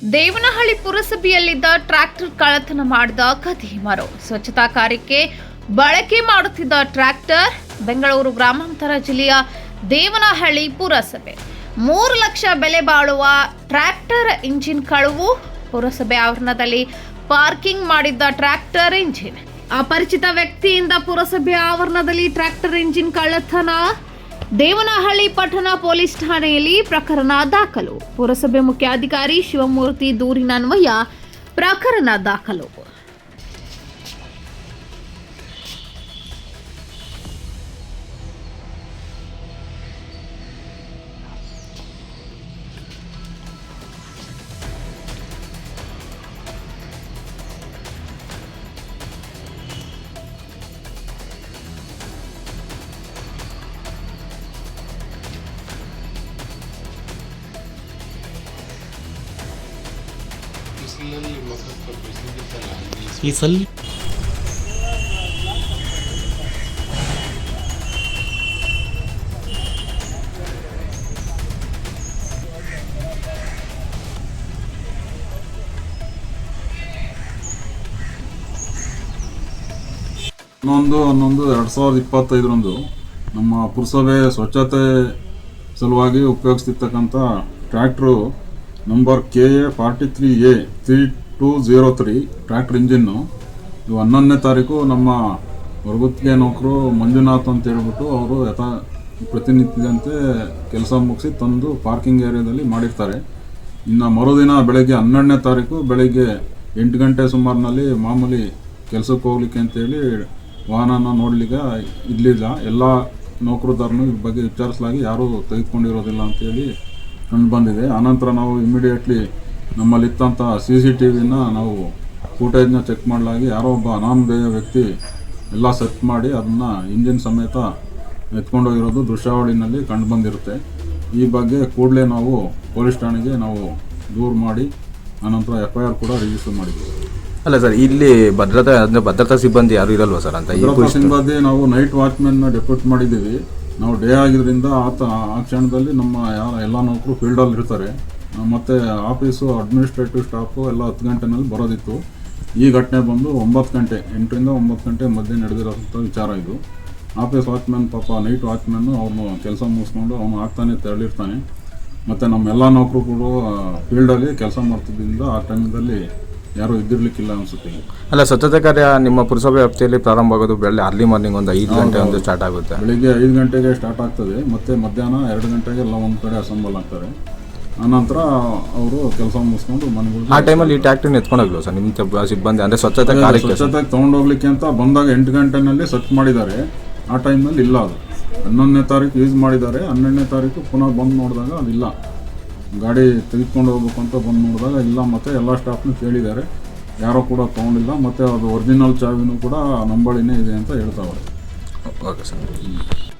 Devanahalli ಪುರಸಭೆಯಲ್ಲಿದ್ದ tractor ಕಳ್ಳತನ ಮಾಡಿದ ಕದೀಮರು ಸ್ವಚ್ಛತಾ ಕಾರ್ಯಕ್ಕೆ ಬಳಕೆ ಮಾಡುತ್ತಿದ್ದ ಟ್ರ್ಯಾಕ್ಟರ್ ಬೆಂಗಳೂರು ಗ್ರಾಮಾಂತರ ಜಿಲ್ಲೆಯ ದೇವನಹಳ್ಳಿ ಪುರಸಭೆ. ಮೂರು ಲಕ್ಷ ಬೆಲೆ ಬಾಳುವ ಟ್ರ್ಯಾಕ್ಟರ್ ಇಂಜಿನ್ ಕಳುವು ಪುರಸಭೆ ಆವರಣದಲ್ಲಿ ಪಾರ್ಕಿಂಗ್ ಮಾಡಿದ್ದ ಟ್ರ್ಯಾಕ್ಟರ್ ಇಂಜಿನ್. ಅಪರಿಚಿತ ವ್ಯಕ್ತಿಯಿಂದ ಪುರಸಭೆ ಆವರಣದಲ್ಲಿ ಟ್ರ್ಯಾಕ್ಟರ್ ಇಂಜಿನ್ ಕಳ್ಳತನ ದೇವನಹಳ್ಳಿ ಪಟ್ಟಣ ಪೊಲೀಸ್ ಠಾಣೆಯಲ್ಲಿ ಪ್ರಕರಣ ದಾಖಲು. ಪುರಸಭೆ ಮುಖ್ಯಾಧಿಕಾರಿ ಶಿವಮೂರ್ತಿ ದೂರಿನನ್ವಯ ಪ್ರಕರಣ ದಾಖಲು. ಈ ಸಲ್ ಹನ್ನೊಂದು ಹನ್ನೊಂದು ಎರಡು ಸಾವಿರದ ಇಪ್ಪತ್ತೈದರಂದು ನಮ್ಮ ಪುರಸಭೆ ಸ್ವಚ್ಛತೆ ಸಲುವಾಗಿ ಉಪಯೋಗಿಸ್ತಿರ್ತಕ್ಕಂಥ tractor number K A forty three A three two zero three tractor engine. ಇದು ಹನ್ನೊಂದನೇ ತಾರೀಕು ನಮ್ಮ ಹೊರಗುತ್ತಿಗೆ ನೌಕರು ಮಂಜುನಾಥ್ ಅಂತ ಹೇಳ್ಬಿಟ್ಟು ಅವರು ಯಥಾ ಪ್ರತಿನಿತ್ಯದಂತೆ ಕೆಲಸ ಮುಗಿಸಿ ತಂದು ಪಾರ್ಕಿಂಗ್ ಏರಿಯಾದಲ್ಲಿ ಮಾಡಿರ್ತಾರೆ. ಇನ್ನು ಮರುದಿನ ಬೆಳಗ್ಗೆ ಹನ್ನೆರಡನೇ ತಾರೀಕು ಬೆಳಗ್ಗೆ ಎಂಟು ಗಂಟೆ ಸುಮಾರಿನಲ್ಲಿ ಮಾಮೂಲಿ ಕೆಲಸಕ್ಕೆ ಹೋಗ್ಲಿಕ್ಕೆ ಅಂತೇಳಿ ವಾಹನನ ನೋಡ್ಲಿಕ್ಕೆ ಇರಲಿಲ್ಲ. ಎಲ್ಲ ನೌಕರದಾರನು ಇದ್ರ ಬಗ್ಗೆ ವಿಚಾರಿಸಲಾಗಿ ಯಾರೂ ತೆಗೆದುಕೊಂಡಿರೋದಿಲ್ಲ ಅಂತೇಳಿ ಕಂಡು ಬಂದಿದೆ. ಆನಂತರ ನಾವು ಇಮಿಡಿಯೇಟ್ಲಿ ನಮ್ಮಲ್ಲಿತ್ತಂಥ ಸಿ ಸಿ ಟಿ ವಿನ ನಾವು ಫೂಟೇಜ್ನ ಚೆಕ್ ಮಾಡಲಾಗಿ ಯಾರೋ ಒಬ್ಬ ಅನಾಮಧೇಯ ವ್ಯಕ್ತಿ ಎಲ್ಲ ಸೆಟ್ ಮಾಡಿ ಅದನ್ನು ಇಂಜಿನ್ ಸಮೇತ ಎತ್ಕೊಂಡೋಗಿರೋದು ದೃಶ್ಯಾವಳಿನಲ್ಲಿ ಕಂಡು ಬಂದಿರುತ್ತೆ. ಈ ಬಗ್ಗೆ ಕೂಡಲೇ ನಾವು ಪೊಲೀಸ್ ಠಾಣೆಗೆ ನಾವು ದೂರು ಮಾಡಿ ಆನಂತರ ಎಫ್ ಐ ಆರ್ ಕೂಡ ರಿಜಿಸ್ಟರ್ ಮಾಡಿದ್ದೀವಿ ಅಲ್ಲ ಸರ್ ಇಲ್ಲಿ ಭದ್ರತಾ ಅಂದರೆ ಭದ್ರತಾ ಸಿಬ್ಬಂದಿ ಯಾರು ಇರಲ್ವಾ ಸರ್ ಅಂತ ಸಿಬ್ಬಂದಿ ನಾವು ನೈಟ್ ವಾಚ್ಮೆನ್ನ ಡೆಪ್ಯೂಟ್ ಮಾಡಿದ್ದೀವಿ. ನಾವು ಡೇ ಆಗಿದ್ದರಿಂದ ಆತ ಆ ಕ್ಷಣದಲ್ಲಿ ನಮ್ಮ ಯಾರ ಎಲ್ಲ ನೌಕರು ಫೀಲ್ಡಲ್ಲಿ ಇರ್ತಾರೆ. ಮತ್ತು ಆಫೀಸು ಅಡ್ಮಿನಿಸ್ಟ್ರೇಟಿವ್ ಸ್ಟಾಫು ಎಲ್ಲ ಹತ್ತು ಗಂಟೆನಲ್ಲಿ ಬರೋದಿತ್ತು. ಈ ಘಟನೆ ಬಂದು ಒಂಬತ್ತು ಗಂಟೆ, ಎಂಟರಿಂದ ಒಂಬತ್ತು ಗಂಟೆ ಮಧ್ಯೆ ನಡೆದಿರೋಂಥ ವಿಚಾರ ಇದು. ಆಫೀಸ್ ವಾಚ್ಮ್ಯಾನ್ ಪಾಪ ನೈಟ್ ವಾಚ್ಮ್ಯಾನು ಅವನು ಕೆಲಸ ಮುಗಿಸ್ಕೊಂಡು ಅವನು ಆಗ್ತಾನೆ ತೆರಳಿರ್ತಾನೆ. ಮತ್ತು ನಮ್ಮ ಎಲ್ಲ ನೌಕರು ಕೂಡ ಫೀಲ್ಡಲ್ಲಿ ಕೆಲಸ ಮಾಡ್ತಿದ್ದರಿಂದ ಆ ಟೈಮಲ್ಲಿ ಯಾರೂ ಇದ್ದಿರ್ಲಿಕ್ಕಿಲ್ಲ ಅನ್ಸುತ್ತೆ ಅಲ್ಲ ಸ್ವಚ್ಛತೆ ಕಾರ್ಯ ನಿಮ್ಮ ಪುರಸಭೆ ವ್ಯಾಪ್ತಿಯಲ್ಲಿ ಪ್ರಾರಂಭ ಆಗೋದು ಬೆಳಗ್ಗೆ ಅರ್ಲಿ ಮಾರ್ನಿಂಗ್ ಒಂದು ಐದು ಗಂಟೆ ಒಂದು ಸ್ಟಾರ್ಟ್ ಆಗುತ್ತೆ. ಬೆಳಿಗ್ಗೆ ಐದು ಗಂಟೆಗೆ ಸ್ಟಾರ್ಟ್ ಆಗ್ತದೆ ಮತ್ತೆ ಮಧ್ಯಾಹ್ನ ಎರಡು ಗಂಟೆಗೆ ಎಲ್ಲ ಒಂದು ಕಡೆ ಅಸೆಂಬಲ್ ಆಗ್ತಾರೆ. ಆನಂತರ ಅವರು ಕೆಲಸ ಮುಗಿಸ್ಕೊಂಡು ಆ ಟೈಮಲ್ಲಿ ಈ ಟ್ಯಾಕ್ಟ್ರಿನ ಎತ್ಕೊಂಡು ಸರ್? ನಿಮ್ಮ ಸಿಬ್ಬಂದಿ ಅಂದರೆ ಸ್ವಚ್ಛತೆ ಕಾರ್ಯಕ್ಕೆ ಸ್ವಚ್ಛತೆಗೆ ತೊಗೊಂಡೋಗ್ಲಿಕ್ಕೆ ಅಂತ ಬಂದಾಗ ಎಂಟು ಗಂಟೆನಲ್ಲಿ ಸ್ವಚ್ಛ ಮಾಡಿದ್ದಾರೆ. ಆ ಟೈಮ್ನಲ್ಲಿ ಇಲ್ಲ ಅದು. ಹನ್ನೊಂದನೇ ತಾರೀಕು ಯೂಸ್ ಮಾಡಿದ್ದಾರೆ. ಹನ್ನೆರಡನೇ ತಾರೀಕು ಪುನಃ ಬಂದು ನೋಡಿದಾಗ ಅದಿಲ್ಲ. ಗಾಡಿ ತೆಗೆದುಕೊಂಡು ಹೋಗ್ಬೇಕು ಅಂತ ಬಂದು ನೋಡಿದಾಗ ಇಲ್ಲ, ಮತ್ತೆ ಎಲ್ಲ ಸ್ಟಾಫ್ನು ಕೇಳಿದ್ದಾರೆ. ಯಾರೋ ಕೂಡ ತೊಗೊಂಡಿಲ್ಲ, ಮತ್ತು ಅದು ಒರಿಜಿನಲ್ ಚಾವಿನೂ ಕೂಡ ನಂಬಳಿನೇ ಇದೆ ಅಂತ ಹೇಳ್ತಾವ್ರೆ. Okay sir.